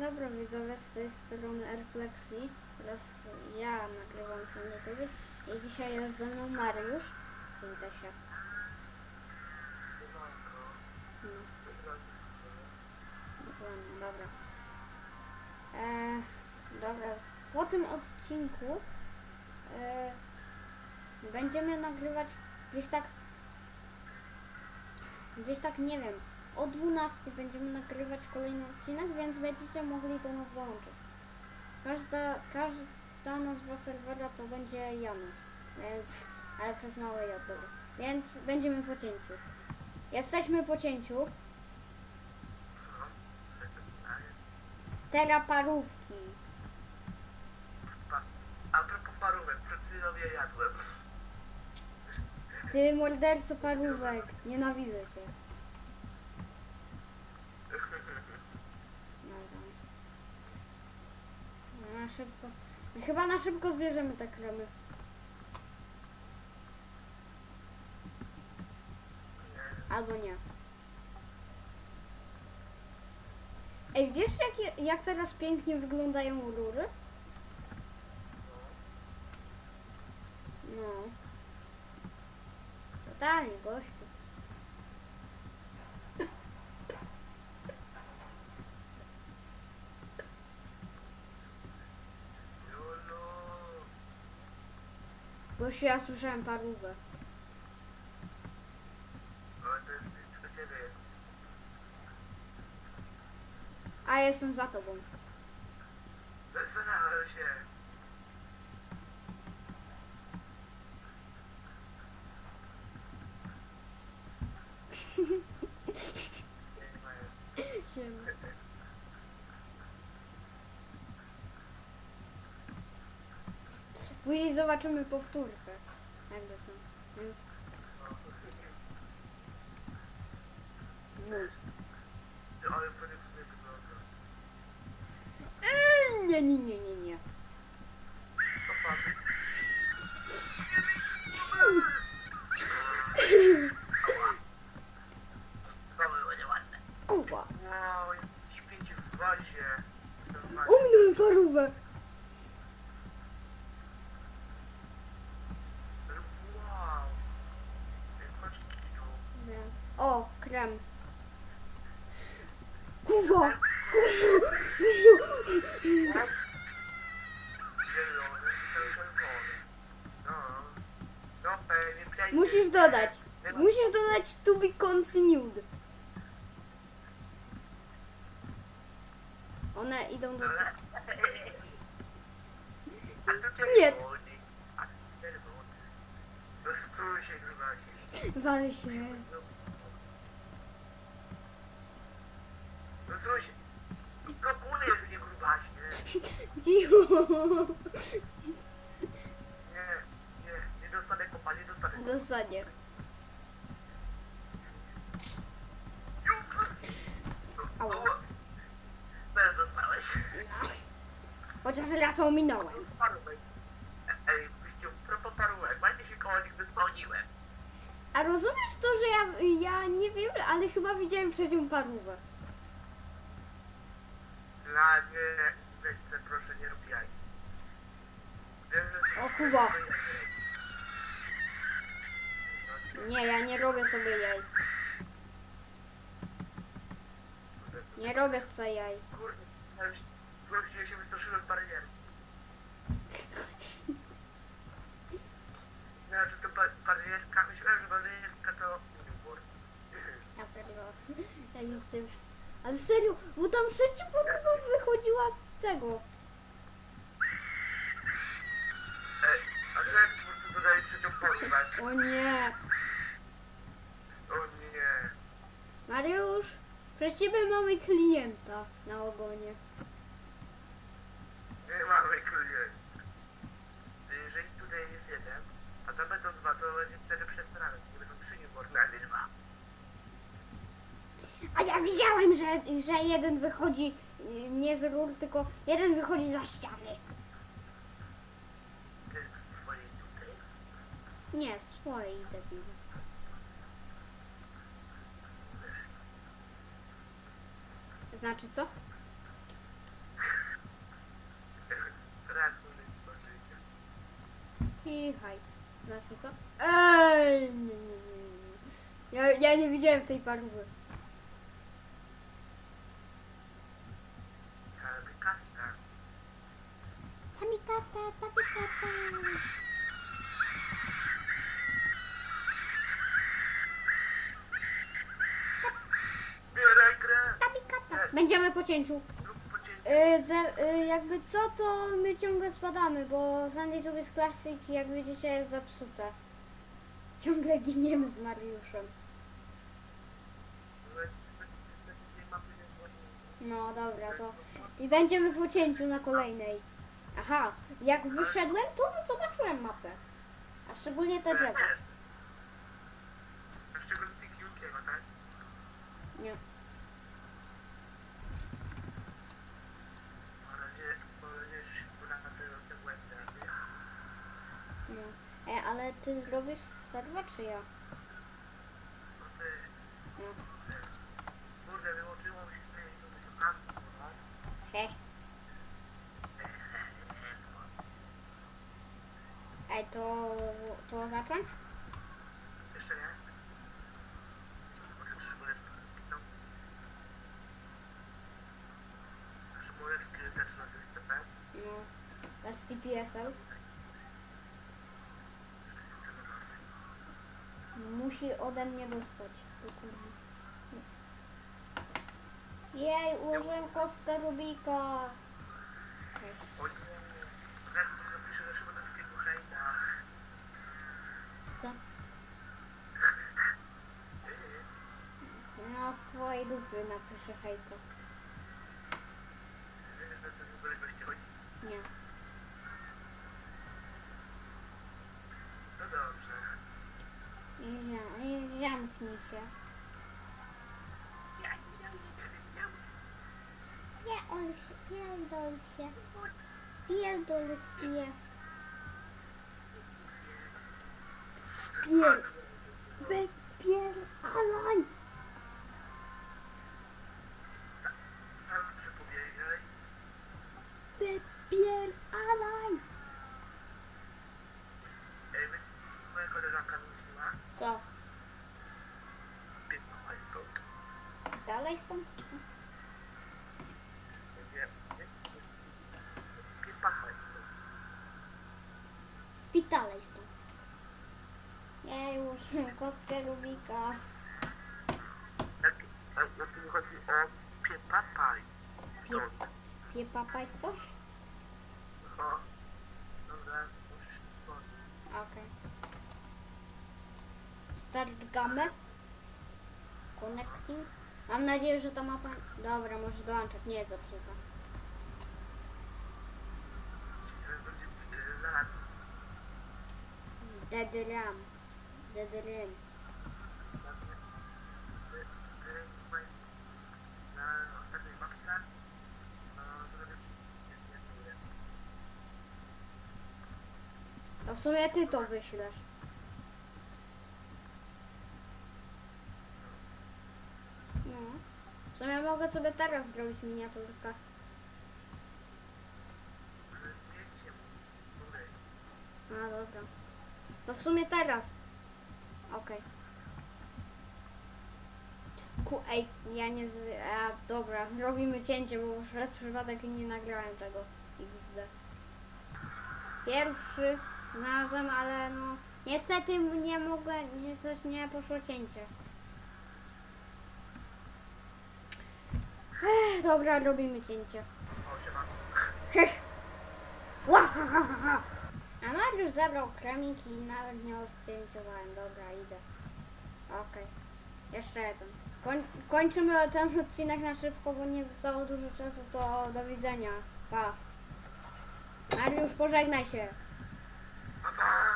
dobry widzowie, z tej strony Airflexi. Teraz ja nagrywam sam YouTube i dzisiaj jest ze mną Mariusz. Witaj się. No, dobra. E, dobra, po tym odcinku e, będziemy nagrywać gdzieś tak gdzieś tak, nie wiem, o 12 będziemy nagrywać kolejny odcinek, więc będziecie mogli do nas dołączyć. Każda, każda nazwa serwera to będzie Janusz, więc, ale przez małe J, dobra. Więc będziemy po cięciu. Jesteśmy po cięciu. Teraparówki. A propos parówek, przed chwilą je jadłem. Ty morderco parówek, nienawidzę cię. Dobra. No, Na szybko. Chyba na szybko zbierzemy te kremy. Albo nie. Ej, wiesz jak, jak teraz pięknie wyglądają rury? No. Totalnie, gościu. Gościu, ja słyszałem parówę. To blisko ciebie jest. A jestem za tobą. Zastanawiam się. Później zobaczymy powtórkę. Jakby co. Więc... Mów. Ty, ale fajnie tutaj wygląda. Eee, Nie, nie, nie, nie, nie. Co pan? Kuwa. Zielony i czerwony. No. No. Musisz dodać. Musisz dodać to be continued. One idą do... Dobra. A to Nie. czerwony. Czerwony. Wal się. Stój się. No kuniesz mnie, grubasie. Cicho. Nie, nie, nie dostanę kopa, nie dostanę kopa. Dostanie. Ała. Teraz dostałeś. Chociaż raz ominąłem. Parówek. Ej, gościu, propos parówek, właśnie się koło nich zespałniłem. A rozumiesz to, że ja, ja nie wiem, ale chyba widziałem trzecią parówę. Mnie, weź se proszę, nie rób jaj. Wiem, że... O, Kuba. Nie, ja nie robię sobie jaj. Nie robię sobie jaj. Kurde, ja już, ja się wystraszyłem barierki. Myślałem, że to ba- barierka, myślałem, że barierka to. Ja pierdolę. Ja jestem... Ale serio, bo tam trzecia parówa wychodziła z tego. Ej, a co jak twórcy dodali trzecią parówkę? O nie. O nie. Mariusz, ciebie mamy klienta na ogonie. Nie mamy klienta. To jeżeli tutaj jest jeden, a tam będą dwa, to będzie wtedy przesrane, to nie będą trzy newborny, a nie dwa. A ja widziałem, że, że jeden wychodzi y, nie z rur, tylko jeden wychodzi za ściany. Cyrk z twojej dupy? Nie, z twojej debilu. Znaczy co? Rachunek do życia. Cichaj. Znaczy co? Eee, nie, nie, nie. nie. Ja, ja nie widziałem tej parówy. Będziemy po cięciu. Zrób za, yy, jakby co, to my ciągle spadamy, bo Sandy to jest klasyk i jak widzicie jest zepsute. Ciągle giniemy z Mariuszem. No dobra, to... I będziemy po cięciu na kolejnej. Aha, jak wyszedłem, to zobaczyłem mapę. A szczególnie te drzewa. A szczególnie tych Jukiego, tak? Nie. Mam nadzieję, mam nadzieję, że się uda naprawią te błędy. a nie- No. E, ale ty zrobisz serwa czy ja? No ty, No. Kurde, wyłączyło mi się z tej YouTube amstwo, no. Heh. Ej, to... to zacząć? Jeszcze nie? To zobaczę, czy Szmulewski napisał. Szmulewski zaczyna ze SCP. No. Bez CPSL. Co na nas? Musi ode mnie dostać. O. Jej, ułożyłem kostkę Rubika. Rex napisze do hejta. Co? No, z twojej dupy napiszę hejko. Nie wiesz, na co w ogóle goście chodzi? Nie. No dobrze. Nie, nie, nie zamknij się. Nie on się, pierdol się. Pierdol się. Pier... Wypierdalaj! Tam przepobiegaj. Wypierdalaj! Ej, wiesz, co moja koleżanka wymyśliła? Co? Spierdolaj stąd. Dalej stąd? Nie, nie. Spierdolaj. Spitalej stąd. Nie, już kostkę Rubika. Jak, a jak mi chodzi o spiepapaj stąd. Spiepapaj coś? O, dobra, już stąd. Okej. Start gamę. Connecting. Dead Ram. Teraz jest na ostatniej mapce. No, zrobię ci jedną grę. To w sumie ty to wyślesz. W sumie mogę sobie teraz zrobić miniaturkę. No dobra. To w sumie teraz. Okej. Ku, ej, ja nie z... A, dobra, zrobimy cięcie, bo przez przypadek nie nagrałem tego XD. Pierwszy znalazłem, ale no... Niestety nie mogę, nie, coś nie poszło cięcie. Ech, dobra, robimy cięcie. Łahahaha. A Mariusz zabrał kremik i nawet nie odcięciowałem. Dobra, idę. Okej. Jeszcze jeden. Koń, kończymy ten odcinek na szybko, bo nie zostało dużo czasu. To do widzenia. Pa. Mariusz, pożegnaj się. No to...